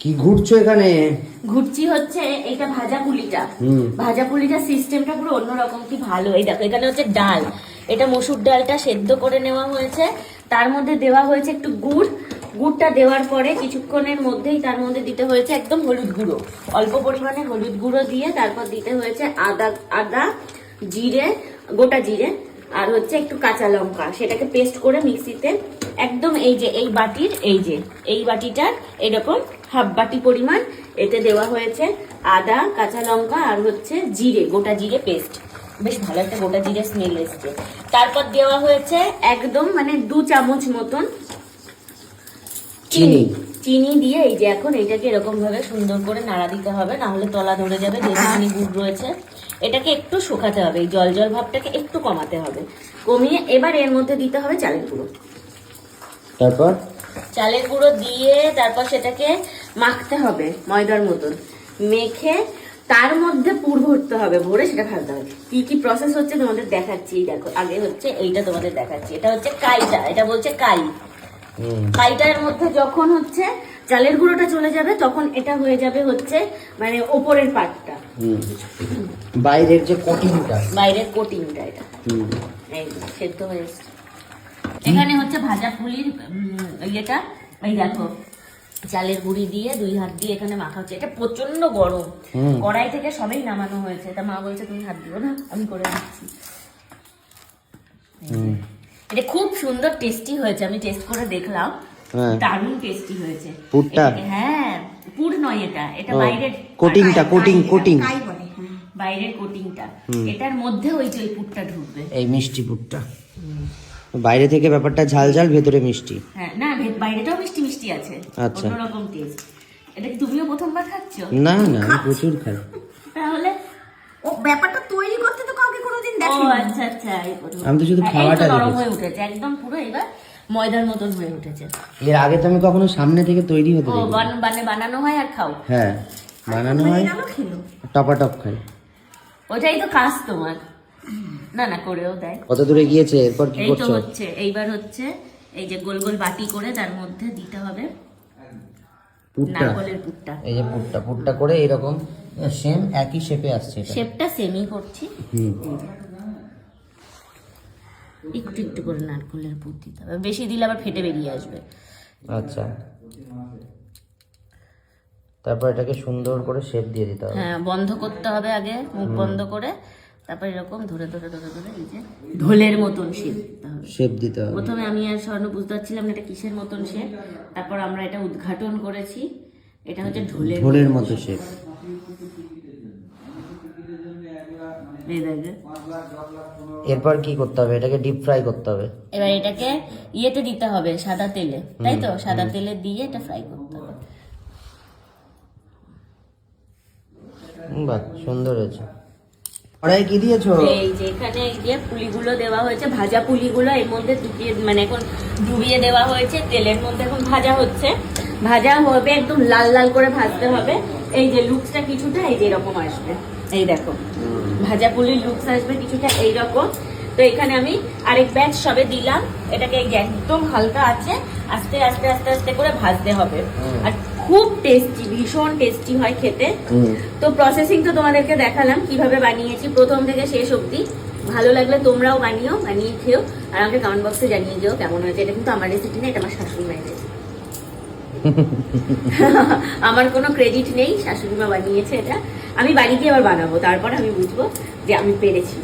কি ঘুরছো এখানে? ঘুরছি হচ্ছে এটা ভাজা পুলিটা। ভাজা পুলিটা সিস্টেমটা পুরো অন্যরকম কি ভালো। এই দেখো এখানে হচ্ছে ডাল। এটা মসুর ডালটা সেদ্ধ করে নেওয়া হয়েছে। তার মধ্যে দেওয়া হয়েছে একটু গুড়। গুড়টা দেওয়ার পরে কিছুক্ষণের মধ্যেই তার মধ্যে দিতে হয়েছে একদম হলুদ গুঁড়ো। অল্প পরিমাণে হলুদ গুঁড়ো দিয়ে তারপর দিতে হয়েছে আদা আদা জিরে গোটা জিরে আর হচ্ছে একটু কাঁচা লঙ্কা। সেটাকে পেস্ট করে মিক্সিতে একদম এই যে এই বাটির এই যে এই বাটিটার এরকম হাফ বাটি পরিমাণ এতে দেওয়া হয়েছে আদা কাঁচা লঙ্কা আর হচ্ছে জিরে গোটা জিরে পেস্ট। বেশ ভালো একটা গোটা জিরে স্মেল এসছে। তারপর দেওয়া হয়েছে একদম মানে দু চামচ মতন চিনি। চিনি দিয়ে এই যে এখন এটাকে এরকম ভাবে সুন্দর করে নাড়া দিতে হবে না হলে তলা ধরে যাবে চিনি গুড় রয়েছে। এটাকে একটু শুকাতে হবে এই জল জল ভাবটাকে একটু কমাতে হবে। কমিয়ে এবার এর মধ্যে দিতে হবে চালের গুঁড়ো। তারপর? চালের গুঁড়ো দিয়ে তারপর সেটাকে মাখতে হবে ময়দার মতন। মেখে তার মধ্যে পুর ভরতে হবে ভরে সেটা ফেলতে হবে। কি কি প্রসেস হচ্ছে তোমাদের দেখাচ্ছি দেখো। আগে হচ্ছে এইটা তোমাদের দেখাচ্ছি। এটা হচ্ছে কাইটা এটা বলছে কাই। কাইটার মধ্যে যখন হচ্ছে চালের গুঁড়োটা চলে যাবে তখন এটা হয়ে যাবে হচ্ছে মানে ওপরের পাটটা। বাইরের যে কোটিংটা। বাইরের কোটিংটা এটা। এই সেদ্ধ হয়ে এখানে হচ্ছে ভাজা পুলির ইয়েটা এই দেখো। চালের গুঁড়ি দিয়ে দুই হাত দিয়ে এখানে মাখা হচ্ছে। এটা প্রচণ্ড গরম। কড়াই থেকে সবাই নামানো হয়েছে। তা মা বলছে তুমি হাত দিও না আমি করে দিচ্ছি। এটা খুব সুন্দর টেস্টি হয়েছে। আমি টেস্ট করে দেখলাম। হ্যাঁ। দারুণ টেস্টি হয়েছে। পুরটা? হ্যাঁ পুর নয় এটা। এটা বাইরের কোটিংটা কোটিং কোটিং। বাইরের কোটিংটা। এটার মধ্যে ওই যে ওই পুরটা ঢুকবে। এই মিষ্টি পুরটা। বাইরে থেকে ব্যাপারটা ঝাল ঝাল ভেতরে মিষ্টি। হ্যাঁ না বাইরেটাও মিষ্টি মিষ্টি আছে। আচ্ছা। অন্যরকম টেস্ট এটা কি তুমিও প্রথমবার খাচ্ছ? না না আমি প্রচুর খাই। তাহলে ও ব্যাপারটা তৈরি করতে তো কাউকে কোনোদিন ও আচ্ছা আচ্ছা আমি তো শুধু হ্যাঁ, খাওয়াটা নরম দেখেছি। হয়ে উঠেছে একদম পুরো এবার ময়দার মতন হয়ে উঠেছে। এর আগে তো আমি কখনো সামনে থেকে তৈরি হতে ও দেখি মানে বানানো হয় আর খাও? হ্যাঁ বানানো হয় গেল খেলো। টপাটপ খাই। ওটাই তো কাজ তোমার। না না করেও দেয়। কত দূরে গিয়েছে? এরপর কি এই তো করছ? হচ্ছে এইবার হচ্ছে এই যে গোল গোল বাটি করে তার মধ্যে দিতে হবে। পুরটা নারকলের পুরটা এই যে পুরটা পুরটা করে এরকম সেম একই শেপে আসছে এটা? শেপটা সেমই করছি। হুম। একটু একটু করে নারকলের পুর দিতে হবে। বেশি দিলে আবার ফেটে বেরিয়ে আসবে। আচ্ছা। তারপর এটাকে সুন্দর করে শেপ দিয়ে দিতে হবে। হ্যাঁ বন্ধ করতে হবে আগে মুখ বন্ধ করে। তারপর এরকম ধরে ধরে ধরে ধরে এই যে ঢোলের মতন শেপ দিতে হবে শেপ দিতে হবে। প্রথমে আমি আর স্বর্ণ বুঝতে পারছিলাম না এটা কিসের মতন শেপ। তারপর আমরা এটা উদ্ঘাটন করেছি। এটা হচ্ছে ঢোলের ঢোলের মতো শেপ। এরপর কি করতে হবে? এটাকে ডিপ ফ্রাই করতে হবে। এবার এটাকে ইয়েতে দিতে হবে সাদা তেলে তাই তো? সাদা তেলে দিয়ে এটা ফ্রাই করতে হবে। বাহ সুন্দর হয়েছে। কড়াই কি দিয়েছ? এই যে এখানে এই যে পুলিগুলো দেওয়া হয়েছে ভাজা পুলিগুলো এর মধ্যে ডুবিয়ে মানে এখন ডুবিয়ে দেওয়া হয়েছে তেলের মধ্যে এখন ভাজা হচ্ছে। ভাজা হবে একদম লাল লাল করে ভাজতে হবে। এই যে লুকসটা কিছুটা এই যে এরকম আসবে। এই দেখো ভাজা পুলির লুকস আসবে কিছুটা এইরকম তো এখানে আমি আরেক ব্যাচ সবে দিলাম। এটাকে একদম হালকা আছে আস্তে আস্তে আস্তে আস্তে করে ভাজতে হবে। আর খুব টেস্টি ভীষণ টেস্টি হয় খেতে। তো প্রসেসিং তো তোমাদেরকে দেখালাম কীভাবে বানিয়েছি প্রথম থেকে শেষ অবধি। ভালো লাগলে তোমরাও বানিও বানিয়ে খেও আর আমাকে কমেন্ট বক্সে জানিয়ে দিও কেমন হয়েছে। এটা কিন্তু আমার রেসিপি না এটা আমার শাশুড়ি মায়ের রেসিপি আমার কোনো ক্রেডিট নেই শাশুড়ি মা বানিয়েছে এটা। আমি বাড়িতে আবার বানাবো তারপর আমি বুঝব যে আমি পেরেছি।